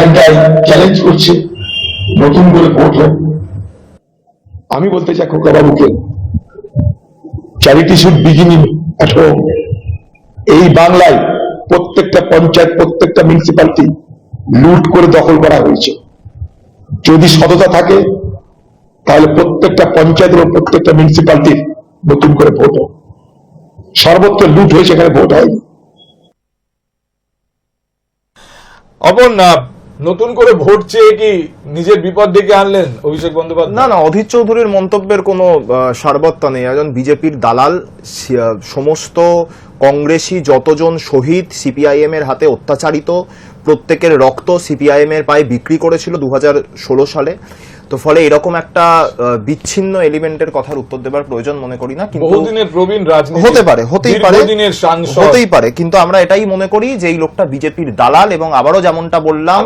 এখানটায় চ্যালেঞ্জ করছে। নতুন করে ভোট আমি বলতে চাই খোকা বাবুকে charity should begin at home এই বাংলায় প্রত্যেকটা পঞ্চায়েত প্রত্যেকটা মিউনিসিপালিটি লুট করে দখল করা হয়েছে। যদি সততা থাকে তাহলে প্রত্যেকটা পঞ্চায়েত এবং প্রত্যেকটা মিউনিসিপালিটির নতুন করে ভোট হোক। সর্বত্র লুট হয়েছে এখানে ভোট হয়নি আহ, নতুন করে ভোট চেয়ে কি নিজের বিপদ ডেকে আনলেন অভিষেক বন্দ্যোপাধ্যায়? না না, অধীর চৌধুরীর মন্তব্যের কোনো সার্বত্তা নেই। একজন বিজেপির দালাল সমস্ত কংগ্রেসি যতজন শহীদ সিপিআইএম এর হাতে অত্যাচারিত, প্রত্যেকের রক্ত সিপিআইএম এর পায়ে বিক্রি করেছিল দু হাজার ষোলো সালে। তো ফলে এরকম একটা বিচ্ছিন্ন এলিমেন্টের কথার উত্তর দেবার প্রয়োজন মনে করি না কিন্তু বহুদিনের প্রবীণ রাজনীতি হতে পারে হতেই পারে হতেই পারে কিন্তু আমরা এটাই মনে করি যে এই লোকটা বিজেপির দালাল এবং আবারও যেমনটা বললাম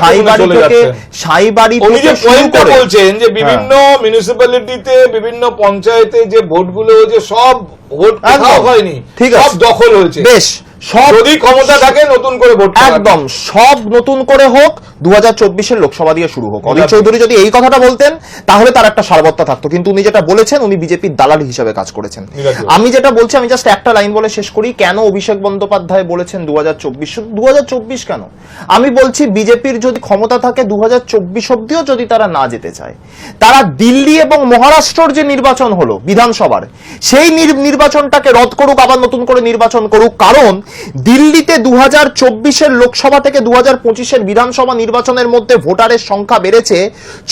সাইবাড়ি থেকে সাইবাড়ি থেকে শুরু করে- বলছেন যে বিভিন্ন মিউনিসিপ্যালিটিতে বিভিন্ন পঞ্চায়েতে যে ভোটগুলো যে সব ভোট কোথাও। হয়নি ঠিক সব দখল হয়েছে। বেশ। সব যদি ক্ষমতা থাকে নতুন করে ভোট। একদম সব নতুন করে হোক দু হাজার চব্বিশের লোকসভা দিয়ে শুরু হোক। অধীর চৌধুরী যদি এই কথাটা বলতেন তাহলে তার একটা সারবত্তা থাকতো। কিন্তু উনি যেটা বলেছেন উনি বিজেপির দালাল হিসেবে কাজ করেছেন। আমি যেটা বলছি আমি জাস্ট একটা লাইন বলে শেষ করি। কেন অভিষেক বন্দ্যোপাধ্যায় বলেছেন দু হাজার চব্বিশ? দু হাজার চব্বিশ কেন? আমি বলছি বিজেপির যদি ক্ষমতা থাকে দু হাজার চব্বিশ অব্দিও যদি তারা না যেতে চায় তারা দিল্লি এবং মহারাষ্ট্রর যে নির্বাচন হলো বিধানসভার সেই নির- নির্বাচনটাকে রদ করুক আবার নতুন করে নির্বাচন করুক। কারণ দিল্লিতে দু হাজার চব্বিশের লোকসভা থেকে দু হাজার পঁচিশের বিধানসভা নির্বাচনের মধ্যে ভোটারের সংখ্যা বেড়েছে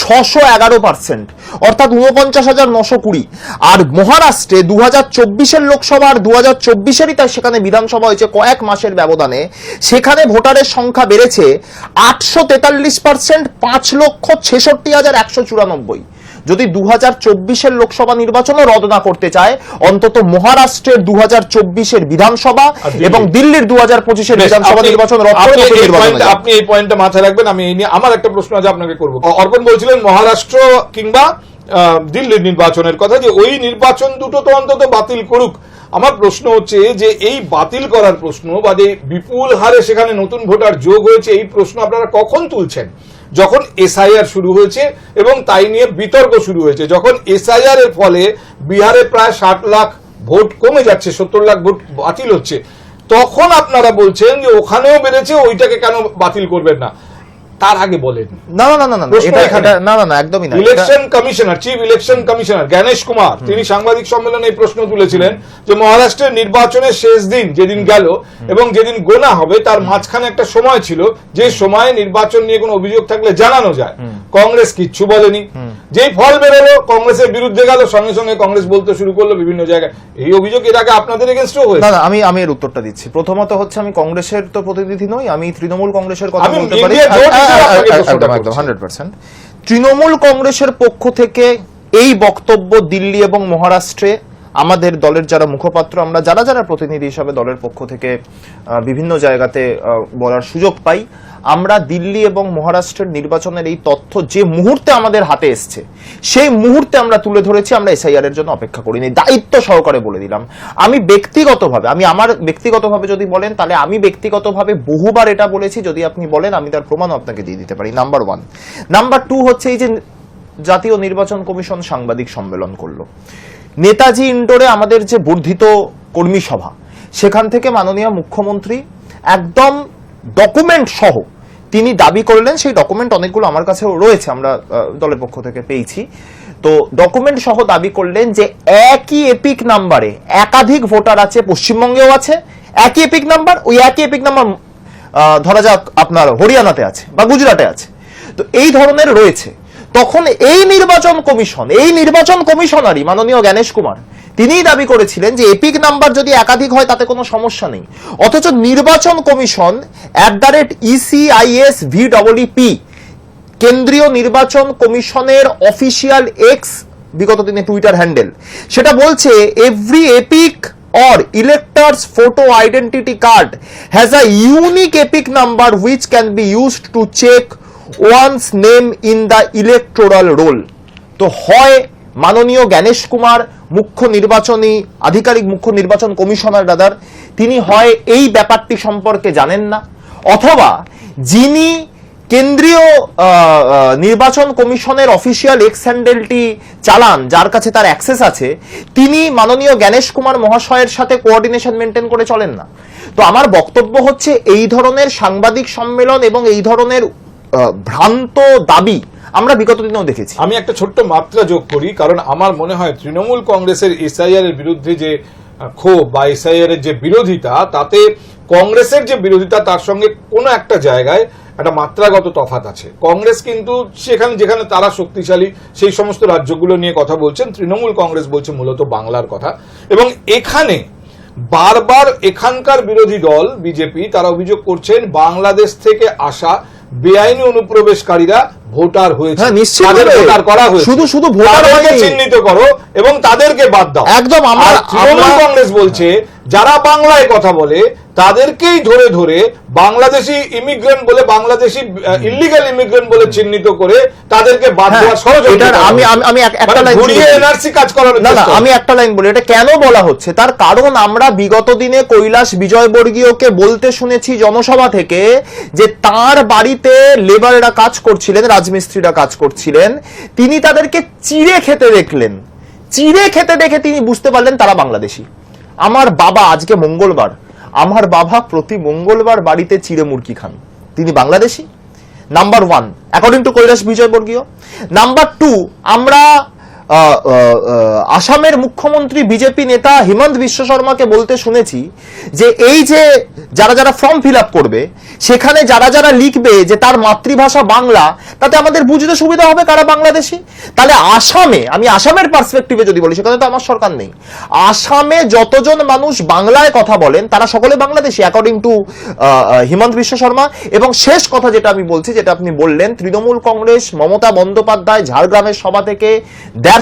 ছশো এগারো পার্সেন্ট অর্থাৎ উনপঞ্চাশ হাজার নশো কুড়ি। আর মহারাষ্ট্রে দু হাজার চব্বিশের লোকসভা আর দু হাজার চব্বিশেরই তাই সেখানে বিধানসভা হয়েছে কয়েক মাসের ব্যবধানে। সেখানে ভোটারের সংখ্যা বেড়েছে আটশো তেতাল্লিশ পার্সেন্ট পাঁচ লক্ষ ছেষট্টি হাজার একশো চুরানব্বই। যদি দু হাজার চব্বিশের লোকসভা নির্বাচনও রদ না করতে চায় অন্তত মহারাষ্ট্রের দু হাজার চব্বিশের বিধানসভা এবং দিল্লির দু হাজার পঁচিশের বিধানসভা নির্বাচন রদ আপনি এই পয়েন্টটা মাথায় রাখবেন আমি এই নিয়ে আমার একটা প্রশ্ন আজ আপনাকে করব। অর্পণ বলছিলেন মহারাষ্ট্র কিংবা দিল্লির নির্বাচনের কথা যে ওই নির্বাচন দুটো তো অন্তত বাতিল করুক। আমার প্রশ্ন হচ্ছে যে এই বাতিল করার প্রশ্ন বা যে বিপুল হারে সেখানে নতুন ভোটার যোগ হয়েছে এই প্রশ্ন আপনারা কখন তুলছেন? যখন এসআইআর শুরু হয়েছে এবং তাই নিয়ে বিতর্ক শুরু হয়েছে। যখন এসআইআর এর ফলে বিহারে প্রায় ষাট লাখ ভোট কমে যাচ্ছে, সত্তর লাখ ভোট বাতিল হচ্ছে, তখন আপনারা বলছেন যে ওখানেও বেড়েছে, ওইটাকে কেন বাতিল করবেন না? তার আগে বলেন। না না না না না না না না একদমই না। Election commissioner chief election commissioner Gyanesh Kumar তিনি সাংবাদিক সম্মেলনে এই প্রশ্ন তুলেছিলেন যে মহারাষ্ট্রের নির্বাচনের শেষ দিন যেদিন গেল এবং যেদিন গোনা হবে তার মাঝখানে একটা সময় ছিল যে সময়ে নির্বাচন নিয়ে কোনো অভিযোগ থাকলে জানানো যায়। কংগ্রেস কিচ্ছু বলেনি। যেই ফল বেরোলো কংগ্রেসের বিরুদ্ধে গেল সঙ্গে সঙ্গে কংগ্রেস বলতে শুরু করল বিভিন্ন জায়গায়। এই অভিযোগ এর আগে আপনাদের এগেনস্টও হয়েছে। না না আমি আমি এর উত্তরটা দিচ্ছি। প্রথমত হচ্ছে আমি কংগ্রেসের তো প্রতিনিধি নই আমি তৃণমূল কংগ্রেসের কথা বলতে পারি। ইন্ডিয়া জোট হিসেবে আ- আ- আপনাকে আ- প্রশ্নটা একদম একদম হান্ড্রেড পার্সেন্ট তৃণমূল কংগ্রেসের পক্ষ থেকে এই বক্তব্য দিল্লি এবং মহারাষ্ট্রে আমাদের দলের যারা মুখপাত্র আমরা যারা যারা প্রতিনিধি হিসাবে দলের পক্ষ থেকে আহ, বিভিন্ন জায়গাতে বলার সুযোগ পাই। আমরা দিল্লি এবং মহারাষ্ট্রের নির্বাচনের এই তথ্য যে মুহূর্তে আমাদের হাতে এসছে, সেই মুহূর্তে আমরা তুলে ধরেছি, আমরা এসআইআর এর জন্য অপেক্ষা করিনি। দায়িত্ব সহকারে বলে দিলাম। আমি ব্যক্তিগতভাবে, আমি আমার ব্যক্তিগতভাবে যদি বলেন, তাহলে আমি ব্যক্তিগতভাবে বহুবার এটা বলেছি। যদি আপনি বলেন, আমি তার প্রমাণ আপনাকে দিয়ে দিতে পারি। নাম্বার ওয়ান নাম্বার টু হচ্ছে এই যে জাতীয় নির্বাচন কমিশন সাংবাদিক সম্মেলন করল। নেতাজি ইন্ডোরে আমাদের যে বর্ধিত কর্মী সভা, সেখান থেকে মাননীয় মুখ্যমন্ত্রী একদম ডকুমেন্ট সহ তিনি দাবি করলেন, সেই ডকুমেন্ট অনেকগুলো আমার কাছেও রয়েছে, আমরা দলের পক্ষ থেকে পেয়েছি। তো ডকুমেন্ট সহ দাবি করলেন যে একই এপিক নাম্বারে একাধিক ভোটার আছে, পশ্চিমবঙ্গেও আছে, একই এপিক নাম্বার ওই একই এপিক নাম্বার ধরা যাক আপনার হরিয়ানাতে আছে বা গুজরাটে আছে। তো এই ধরনের রয়েছে। তখন এই নির্বাচন কমিশন, এই নির্বাচন কমিশনারই মাননীয় জ্ঞানেশ কুমার তিনিই দাবি করেছিলেন যে এপিক নাম্বার যদি একাধিক হয়, তাতে কোনো সমস্যা নেই। অথচ নির্বাচন commission at the rate ECIS V কেন্দ্রীয় নির্বাচন কমিশনের অফিসিয়াল এক্স বিগত দিনে টুইটার হ্যান্ডেল সেটা বলছে every EPIC or elector's photo identity card has a unique epic number which can be used to check one's name in the electoral roll. তো হয় মাননীয় জ্ঞানেশ কুমার, মুখ্য নির্বাচনী, আধিকারিক মুখ্য নির্বাচন কমিশনার দাদার, তিনি হয় এই ব্যাপারটি সম্পর্কে জানেন না? অথবা যিনি কেন্দ্রীয় নির্বাচন কমিশনের অফিসিয়াল এক্স হ্যান্ডেলটি চালান, যার কাছে তার অ্যাক্সেস আছে, তিনি মাননীয় জ্ঞানেশ কুমার মহাশয়ের সাথে কোঅর্ডিনেশন মেনটেন করে চলেন না। তো আমার বক্তব্য হচ্ছে এই ধরনের সাংবাদিক সম্মেলন এবং এই ধরনের ভ্রান্ত দাবি আমরা বিগত দিনেও দেখেছি। আমি একটা ছোট্ট মাত্রা যোগ করি, কারণ আমার মনে হয় তৃণমূল কংগ্রেসের এসআইআর এর বিরুদ্ধে যে ক্ষোভ বা এসআইআর এর যে বিরোধিতা, তাতে কংগ্রেসের যে বিরোধিতা, তার সঙ্গে কোনো একটা জায়গায় একটা মাত্রাগত তফাত আছে। কংগ্রেস কিন্তু সেখানে যেখানে তারা শক্তিশালী, সেই সমস্ত রাজ্যগুলো নিয়ে কথা বলছেন, তৃণমূল কংগ্রেস বলছে মূলত বাংলার কথা। এবং এখানে বারবার এখানকার বিরোধী দল, বিজেপি, তারা অভিযোগ করছেন, বাংলাদেশ থেকে আসা বেআইনি অনুপ্রবেশকারীরা ভোটার হয়েছে। হ্যাঁ, নিশ্চিত তাদের ভোটার করা হয়েছে। শুধু- শুধু ভোটার চিহ্নিত করো এবং তাদেরকে বাদ দাও। একদম, আমার তৃণমূল কংগ্রেস বলছে যারা বাংলায় কথা বলে তাদেরকেই ধরে ধরে বাংলাদেশি ইমিগ্রেন্ট বলে বাংলাদেশি ইলিগাল ইমিগ্রেন্ট বলে চিহ্নিত করে তাদেরকে বাদ হ্যাঁ, দেওয়ার ষড়যন্ত্র আমি- আমি- একটা মানে লাইন ঘুরিয়ে এনআরসি কাজ করার না না আমি একটা লাইন বলি। এটা কেন বলা হচ্ছে? তার কারণ আমরা বিগত দিনে কৈলাস বিজয়বর্গীয়কে বলতে শুনেছি জনসভা থেকে যে তার বাড়িতে লেবাররা কাজ করছিলেন রাজমিস্ত্রিরা কাজ করছিলেন। তিনি তাদেরকে চিড়ে খেতে দেখলেন। চিড়ে খেতে দেখে তিনি বুঝতে পারলেন তারা বাংলাদেশি। আমার বাবা আজকে মঙ্গলবার, আমার বাবা প্রতি মঙ্গলবার বাড়িতে চিড়ে মুরগি খান। তিনি Bangladeshi? Number one according to Kailash বিজয়বর্গীয়। Number two আমরা আসামের মুখ্যমন্ত্রী বিজেপি নেতা হিমন্ত বিশ্ব শর্মাকে বলতে শুনেছি যে এই যে যারা যারা ফর্ম ফিল আপ করবে, সেখানে যারা যারা লিখবে যে তার মাতৃভাষা বাংলা, তাতে আমাদের বুঝতে সুবিধা হবে কারা বাংলাদেশি? তাহলে আসামে, আমি আসামের পার্সপেক্টিভে যদি বলি সেখানে তো আমার সরকার নেই। আসামে যতজন মানুষ বাংলায় কথা বলেন, তারা সকলে বাংলাদেশি অ্যাকর্ডিং টু হিমন্ত বিশ্ব শর্মা। এবং শেষ কথা যেটা আমি বলছি, যেটা আপনি বললেন, তৃণমূল কংগ্রেস, মমতা বন্দ্যোপাধ্যায়, ঝাড়গ্রামের সভা থেকে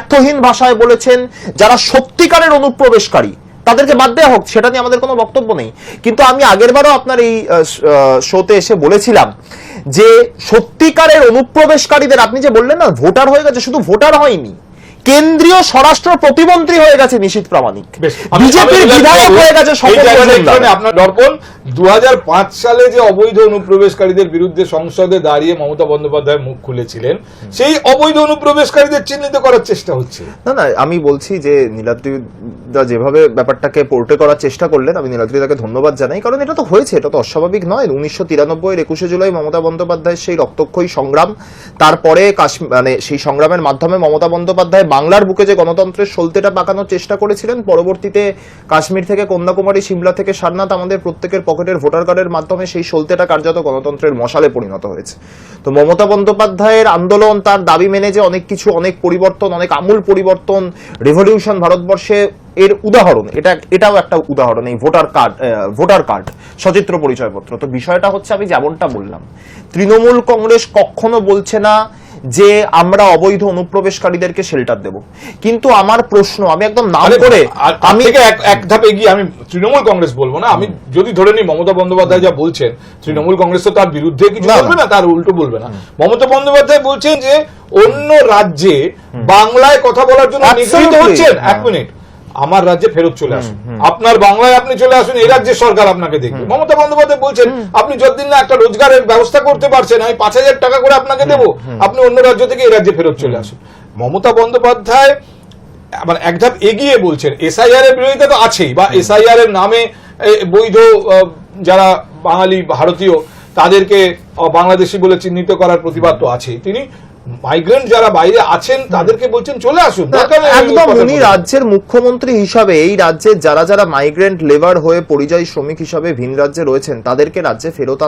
দ্ব্যর্থহীন ভাষায় বলেছেন, যারা সত্যিকারের অনুপ্রবেশকারী, তাদেরকে বাদ দেওয়া হোক, সেটা নিয়ে আমাদের কোনো বক্তব্য নেই। কিন্তু আমি আগেরবারও আপনার এই শোতে এসে বলেছিলাম যে, সত্যিকারের অনুপ্রবেশকারীদের, আপনি যে বললেন না, ভোটার হয়ে গেছে, শুধু ভোটার হয়নি কেন্দ্রীয় স্বরাষ্ট্র প্রতিমন্ত্রী হয়ে গেছে নিশীত প্রামাণিক। বিজেপির বিধায়ক হয়ে গেছে আপনার দর্পণ দু সালে যে অবৈধ অনুপ্রবেশকারীদের বিরুদ্ধে সংসদে দাঁড়িয়ে মমতা বন্দ্যোপাধ্যায় মুখ খুলেছিলেন সেই অবৈধ অনুপ্রবেশকারীদের চিহ্নিত করার চেষ্টা হচ্ছে। না না আমি বলছি যে নীলাদ্রিদা যেভাবে ব্যাপারটাকে পোর্টে করার চেষ্টা করলেন আমি নীলাদ্রিদাকে ধন্যবাদ জানাই কারণ এটা তো হয়েছে এটা তো অস্বাভাবিক নয়। উনিশশো তিরানব্বই একুশে জুলাই মমতা বন্দ্যোপাধ্যায়ের সেই রক্তক্ষয়ী সংগ্রাম তারপরে কাশ্মীর মানে সেই সংগ্রামের মাধ্যমে মমতা বন্দ্যোপাধ্যায় বাংলার বুকে যে গণতন্ত্রের সলতেটা পাকানোর চেষ্টা করেছিলেন, পরবর্তীতে কাশ্মীর থেকে কন্যাকুমারী, সিমলা থেকে সারনাথ আমাদের প্রত্যেকের পকেটের ভোটার কার্ডের মাধ্যমে সেই সলতেটা কার্যত গণতন্ত্রের মশালে পরিণত হয়েছে। তো মমতা বন্দ্যোপাধ্যায়ের আন্দোলন তার দাবি মেনে যে অনেক কিছু, অনেক পরিবর্তন, অনেক আমূল পরিবর্তন রেভলিউশন ভারতবর্ষে এর উদাহরণ, এটা, এটাও একটা উদাহরণ, এই ভোটার কার্ড ভোটার কার্ড, সচিত্র পরিচয়পত্র। তো বিষয়টা হচ্ছে আমি যেমনটা বললাম, তৃণমূল কংগ্রেস কখনো বলছে না যে আমরা অবৈধ অনুপ্রবেশকারীদেরকে শেল্টার দেব। কিন্তু আমার প্রশ্ন আমি একদম নাম করে আমি এক- ধাপে এগিয়ে আমি তৃণমূল কংগ্রেস বলব না আমি যদি ধরে নিই মমতা বন্দ্যোপাধ্যায় যা বলছেন তৃণমূল কংগ্রেস তো তার বিরুদ্ধে কিছু। বলবে না তার উল্টো বলবে না। মমতা বন্দ্যোপাধ্যায় বলছেন যে অন্য রাজ্যে বাংলায় কথা বলার জন্য হচ্ছেন। এক হ্যাঁ। মিনিট। আমার রাজ্যে ফেরত চলে আসুন। আপনার বাংলায় আপনি চলে আসুন এই রাজ্যের সরকার আপনাকে দেখবে। মমতা বন্দ্যোপাধ্যায় বলছেন আপনি যতদিন না একটা রোজগারের ব্যবস্থা করতে পারছেন আমি পাঁচ হাজার টাকা করে আপনাকে দেবো আপনি অন্য রাজ্য থেকে এই রাজ্যে ফেরত চলে আসুন। মমতা বন্দ্যোপাধ্যায় মানে এক ধাপ এগিয়ে বলছেন এসআইআর এর বিরোধিতা তো আছেই বা এসআইআর এর নামে বৈধ যারা বাঙালি ভারতীয় তাদেরকে বাংলাদেশি বলে চিহ্নিত করার প্রতিবাদ তো আছেই। তিনি মাইগ্রেন্ট যারা বাইরে আছেন তাদেরকে বলছেন চলে আসুন একদম উনি রাজ্যের মুখ্যমন্ত্রী হিসাবে এই রাজ্যের যারা যারা মাইগ্রেন্ট লেবার হয়ে পরিযায়ী শ্রমিক হিসাবে ভিন রাজ্যে রয়েছেন তাদেরকে রাজ্যে ফেরত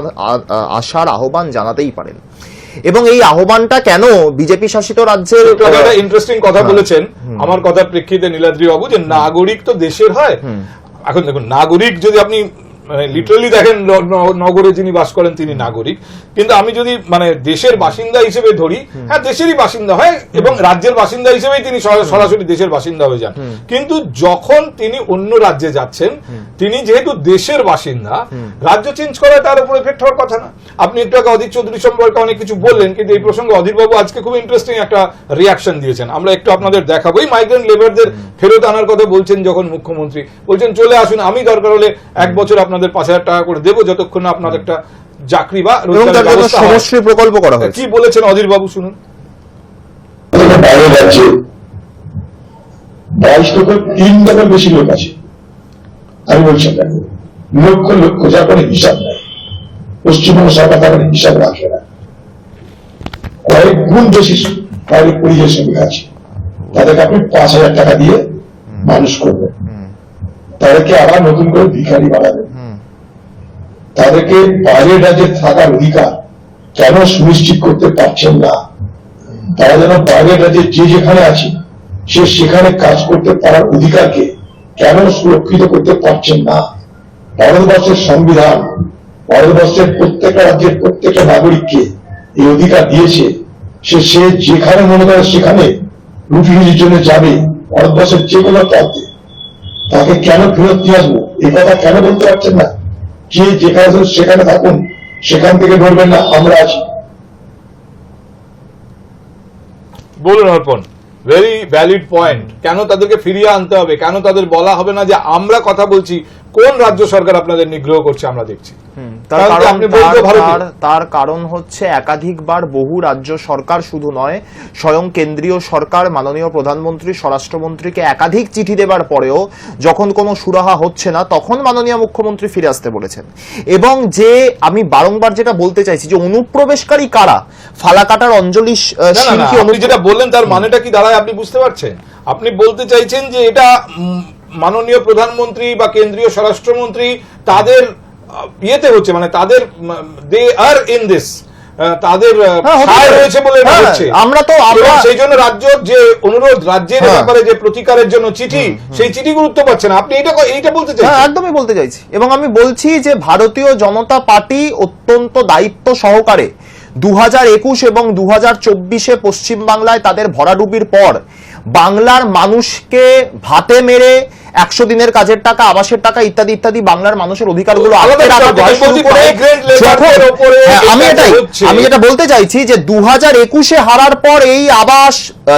আসার আহ্বান জানাতেই পারেন। এবং এই আহ্বানটা কেন বিজেপি শাসিত রাজ্যের একটা ইন্টারেস্টিং কথা হ্যাঁ। বলেছেন। আমার কথার প্রেক্ষিতে নীলাদ্রি বাবু যে নাগরিক তো দেশের হয়। এখন দেখুন নাগরিক যদি আপনি মানে লিটারালি দেখেন নগরে যিনি বাস করেন তিনি নাগরিক। কিন্তু আমি যদি মানে দেশের বাসিন্দা হিসেবে ধরি হ্যাঁ দেশেরই বাসিন্দা হয় এবং রাজ্যের বাসিন্দা হিসেবেই তিনি সরাসরি দেশের বাসিন্দা হয়ে যান। কিন্তু যখন তিনি অন্য রাজ্যে যাচ্ছেন তিনি যেহেতু দেশের বাসিন্দা রাজ্য চেঞ্জ করা তার উপর এফেক্ট হওয়ার কথা না। আপনি একটু আগে অধীর চৌধুরী সম্পর্কে অনেক কিছু বললেন কিন্তু এই প্রসঙ্গে অধীরবাবু আজকে খুব ইন্টারেস্টিং একটা রিয়াকশন দিয়েছেন। আমরা একটু আপনাদের দেখাবো এই মাইগ্রেন্ট লেবারদের ফেরত আনার কথা বলছেন যখন মুখ্যমন্ত্রী। বলছেন চলে আসুন আমি দরকার হলে এক বছর আপনাদের পাঁচ হাজার টাকা করে দেবো যতক্ষণ না আপনার একটা চাকরি বা হয়। সমশ্রী প্রকল্প করা হয়েছে। কি বলেছেন অধীর বাবু শুনুন। বাইরে রাজ্যে বাইশ লোকের তিন টাকার বেশি লোক আছে। আমি বলছি লক্ষ লক্ষ যার কোনো হিসাব নাই। পশ্চিমবঙ্গ সরকার তার কোনো হিসাব রাখে না। কয়েক গুণ বেশি বাইরে পরিযায়ী শ্রমিক আছে। তাদেরকে আপনি পাঁচ হাজার টাকা দিয়ে মানুষ করবেন। তাদেরকে আবার নতুন করে ভিখারি বাড়াবেন তাদেরকে বাইরের রাজ্যে থাকার অধিকার কেন সুনিশ্চিত করতে পারছেন না? তারা যেন বাইরের রাজ্যে যে যেখানে আছে, সে সেখানে কাজ করতে পারার অধিকারকে কেন সুরক্ষিত করতে পারছেন না? ভারতবর্ষের সংবিধান, ভারতবর্ষের প্রত্যেকটা রাজ্যের প্রত্যেকটা নাগরিককে এই অধিকার দিয়েছে। সে সে যেখানে মনে করে সেখানে রুটি রুজির জন্য যাবে, ভারতবর্ষের যে কোনো প্রান্তে। তাকে কেন ফেরত নিয়ে আসব? এ কথা কেন বলতে পারছেন না? যে যেখানে সেখানে থাকুন। সেখান থেকে বলবেন না, আমরা আছি। বলুন অর্পণ ভেরি ভ্যালিড পয়েন্ট কেন তাদেরকে ফিরিয়ে আনতে হবে? কেন তাদের বলা হবে না যে আমরা কথা বলছি? কোন রাজ্য সরকার আপনাদের নিগ্রহ করছে আমরা দেখছি। তার কারণ হচ্ছে একাধিকবার বহু রাজ্য সরকার শুধু নয় স্বয়ং কেন্দ্রীয় সরকার মাননীয় প্রধানমন্ত্রী স্বরাষ্ট্রমন্ত্রীকে একাধিক চিঠি দেবার পরেও যখন কোনো সুরাহা হচ্ছে না তখন মাননীয় মুখ্যমন্ত্রী ফিরে আসতে বলেছেন। এবং যে আমি বারংবার যেটা বলতে চাইছি যে অনুপ্রবেশকারী কারা? ফালাকাটার অঞ্জলি যেটা বললেন তার মানেটা কি দাঁড়ায় আপনি বুঝতে পারছেন? আপনি বলতে চাইছেন যে এটা মাননীয় প্রধানমন্ত্রী বা কেন্দ্রীয় স্বরাষ্ট্রমন্ত্রী তাদের ইয়েতে হচ্ছে মানে তাদের দে আর ইন দিস তাদের হ্যাঁ। রয়েছে বলে হ্যাঁ, হচ্ছে। আমরা তো আমরা- সেই জন্য রাজ্য যে অনুরোধ রাজ্যের হ্যাঁ। ব্যাপারে যে প্রতিকারের জন্য চিঠি সেই চিঠি গুরুত্ব পাচ্ছে না। আপনি এটা এইটা বলতে হ্যাঁ একদমই বলতে চাইছি। এবং আমি বলছি যে ভারতীয় জনতা পার্টি অত্যন্ত দায়িত্ব সহকারে দু হাজার একুশ এবং দু হাজার চব্বিশে পশ্চিমবাংলায় তাদের ভরাডুবির পর বাংলার মানুষকে ভাতে মেরে একশো দিনের কাজের টাকা আবাসের টাকা ইত্যাদি ইত্যাদি বাংলার মানুষের অধিকারগুলো আলাদা আটকে রাখা একটা থেকে শুরু বলছি, করে migrant labourদের যখন- ওপরে হ্যাঁ, আমি এটাই আমি এটা বলতে চাইছি যে দু হাজার একুশে হারার পর এই আবাস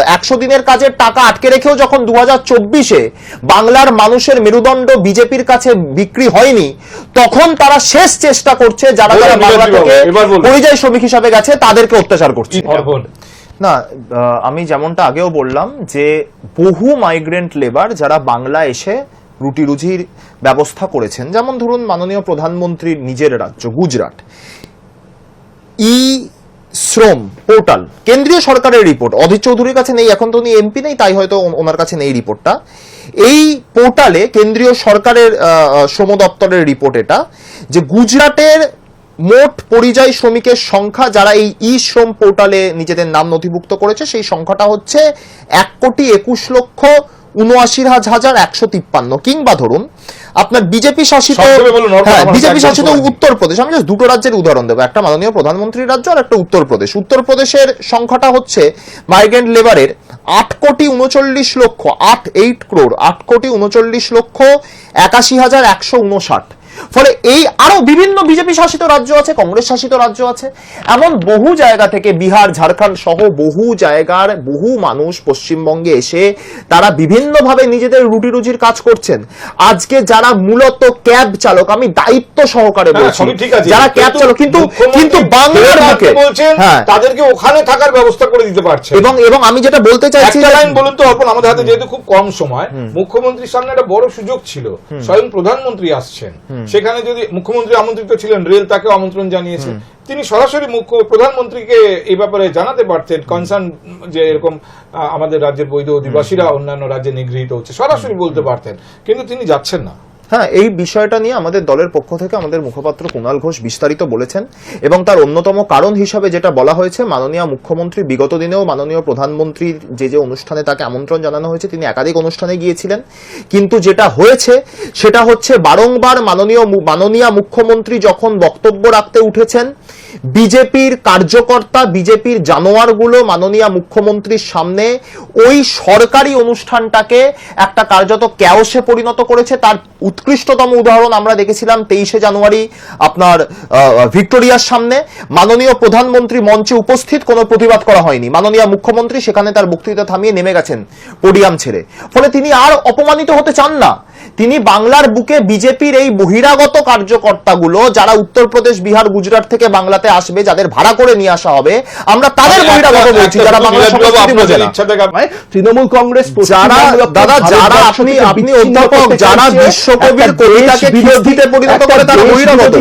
একশো দিনের কাজের টাকা আটকে রেখেও যখন দু হাজার চব্বিশে বাংলার মানুষের মেরুদণ্ড বিজেপির কাছে বিক্রি হয়নি তখন তারা শেষ চেষ্টা করছে যারা যারা বাংলা থেকে পরিযায়ী শ্রমিক হিসাবে গেছে তাদেরকে অত্যাচার করছে। অর্পণ না আমি যেমনটা আগেও বললাম যে বহু মাইগ্রেন্ট লেবার যারা বাংলা এসে রুটি রুজির ব্যবস্থা করেছেন, যেমন ধরুন মাননীয় প্রধানমন্ত্রীর নিজের রাজ্য, গুজরাট। ই শ্রম পোর্টাল, কেন্দ্রীয় সরকারের রিপোর্ট অধীর চৌধুরীর কাছে নেই, এখন তো উনি এমপি নেই, তাই হয়তো ওন- ওনার কাছে নেই রিপোর্টটা এই পোর্টালে কেন্দ্রীয় সরকারের শ্রম দপ্তরের রিপোর্ট এটা যে গুজরাটের মোট পরিযায়ী শ্রমিকের সংখ্যা যারা এই ই শ্রম পোর্টালে নিজেদের নাম নথিভুক্ত করেছে সেই সংখ্যাটা হচ্ছে এক কোটি একুশ লক্ষ উনআশি হাজার একশো তিপ্পান্ন। কিংবা ধরুন আপনার বিজেপি শাসিত হ্যাঁ বিজেপি শাসিত। উত্তরপ্রদেশ। আমি দুটো রাজ্যের উদাহরণ দেবো। একটা মাননীয় প্রধানমন্ত্রীর রাজ্য আর একটা উত্তরপ্রদেশ। উত্তরপ্রদেশের সংখ্যাটা হচ্ছে মাইগ্রেন্ট লেবারের আট কোটি উনচল্লিশ লক্ষ আট এইট ক্রোর আট কোটি উনচল্লিশ লক্ষ একাশি হাজার একশো উনষাট। ফলে এই আরও বিভিন্ন বিজেপি শাসিত রাজ্য আছে কংগ্রেস শাসিত রাজ্য আছে। এমন বহু জায়গা থেকে বিহার ঝাড়খণ্ড সহ বহু জায়গার বহু মানুষ পশ্চিমবঙ্গে এসে তারা বিভিন্নভাবে নিজেদের রুটি রুজির কাজ করছেন। আজকে যারা মূলত ক্যাব চালক আমি দায়িত্ব সহকারে হ্যাঁ, বলছি ঠিক আছে। যারা ক্যাব চালক কিন্তু কিন্তু বাংলার বুকে বলছেন হ্যাঁ। তাদেরকে ওখানে থাকার ব্যবস্থা করে দিতে পারছে। এবং এবং আমি যেটা বলতে চাইছি একটা লাইন বলুন তো অর্পণ আমাদের হাতে যেহেতু খুব কম সময় মুখ্যমন্ত্রীর সামনে একটা বড় সুযোগ ছিল। স্বয়ং প্রধানমন্ত্রী আসছেন। সেখানে যদি মুখ্যমন্ত্রী আমন্ত্রিত ছিলেন রেল তাকে আমন্ত্রণ জানিয়েছে তিনি সরাসরি মুখ্য প্রধানমন্ত্রীকে এই ব্যাপারে জানাতে পারতেন। কনসার্ন যে এরকম আমাদের রাজ্যের বৈধ অধিবাসীরা অন্যান্য রাজ্যে নিগৃহীত হচ্ছে সরাসরি বলতে পারতেন। কিন্তু তিনি যাচ্ছেন না। হ্যাঁ এই বিষয়টা নিয়ে আমাদের দলের পক্ষ থেকে আমাদের মুখপাত্র কুণাল ঘোষ বিস্তারিত বলেছেন এবং তার অন্যতম কারণ হিসাবে যেটা বলা হয়েছে, মাননীয় মুখ্যমন্ত্রী বিগত দিনেও মাননীয় প্রধানমন্ত্রীর যে যে অনুষ্ঠানে তাকে আমন্ত্রণ জানানো হয়েছে, তিনি একাধিক অনুষ্ঠানে গিয়েছিলেন। কিন্তু যেটা হয়েছে, সেটা হচ্ছে বারংবার মাননীয় মাননীয় মুখ্যমন্ত্রী যখন বক্তব্য রাখতে উঠেছেন, বিজেপির কার্যকর্তা, বিজেপির জানোয়ারগুলো মাননীয় মুখ্যমন্ত্রীর সামনে ওই সরকারি অনুষ্ঠানটাকে একটা কার্যত ক্যাওসে পরিণত করেছে, তার উৎকৃষ্টতম উদাহরণ আমরা দেখেছিলাম তেইশে জানুয়ারি আপনার ভিক্টোরিয়ার সামনে। মাননীয় প্রধানমন্ত্রী মঞ্চে উপস্থিত, কোনো প্রতিবাদ করা হয়নি। মাননীয় মুখ্যমন্ত্রী সেখানে তার বক্তৃতা থামিয়ে নেমে গেছেন, পোডিয়াম ছেড়ে। ফলে তিনি আর অপমানিত হতে চান না। তিনি বাংলার বুকে বিজেপির এই বহিরাগত কার্যকর্তাগুলো যারা উত্তরপ্রদেশ বিহার গুজরাট থেকে বাংলাতে আসবে যাদের ভাড়া করে নিয়ে আসা হবে আমরা তাদের বহিরাগত বলছি যারা বাংলা সংস্কৃতি বোঝে না। ইচ্ছা থেকে নয়, তৃণমূল কংগ্রেস যারা দাদা যারা আপনি আপনি অধ্যাপক যারা বিশ্বকবির কবিতাকে বিরোধীতে পরিণত করে তারা বহিরাগত।